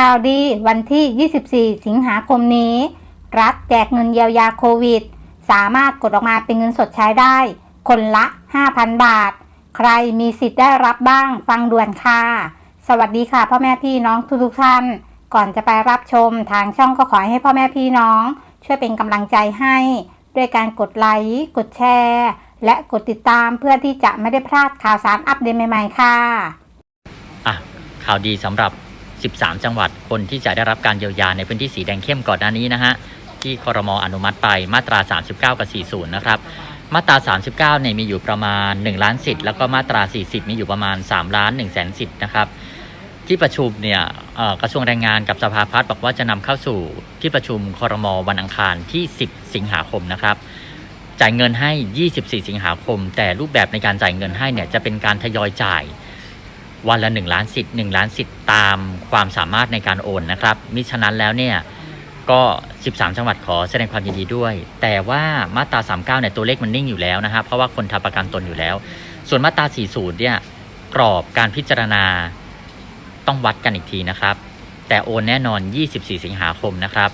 ข่าวดีวันที่ 24 สิงหาคมนี้ รัฐแจกเงินเยียวยาโควิด สามารถกดออกมาเป็นเงินสดใช้ได้ คนละ 5,000 บาท ใครมีสิทธิ์ได้รับบ้างฟังด่วนค่ะ สวัสดีค่ะ พ่อแม่พี่น้องทุกๆท่าน ก่อนจะไปรับชมทางช่องก็ขอให้พ่อแม่พี่น้อง ช่วยเป็นกำลังใจให้ ด้วยการกดไลค์กดแชร์ และกดติดตามเพื่อที่จะไม่ได้พลาดข่าวสารอัปเดตใหม่ๆค่ะ อะข่าวดีสำหรับ 13 จังหวัดคนที่จะได้รับการเยียวยาในพื้นที่สีแดงเข้มก่อนหน้านี้นะฮะที่คอรมออนุมัติไปมาตรา 39 กับ 40 นะครับมาตรา 39 เนี่ยมีอยู่ประมาณ 1 ล้านสิทธิ์แล้วก็มาตรา 40 มีอยู่ประมาณ 3 ล้าน1แสนสิทธิ์นะครับที่ประชุมเนี่ยกระทรวงแรงงานกับสภาพัฒน์บอกว่าจะนำเข้าสู่ที่ประชุมคอรมอวันอังคารที่ 10 สิงหาคมนะครับจ่ายเงินให้ 24 สิงหาคม แต่รูปแบบในการจ่ายเงินให้เนี่ยจะเป็นการทยอยจ่าย วันละ 1 ล้านสิทธิ์1ล้านสิทธิ์ตามความสามารถในการโอนนะครับมิฉะนั้นแล้วเนี่ยก็ 13 จังหวัดขอแสดงความยินดีด้วย แต่ว่ามาตรา 39เนี่ยตัวเลขมันนิ่งอยู่แล้วนะครับเพราะว่าคนทำประกันตนอยู่แล้ว ส่วนมาตรา 40 เนี่ยกรอบการพิจารณาต้องวัดกันอีกทีนะครับ แต่โอนแน่นอน 24 สิงหาคมนะครับ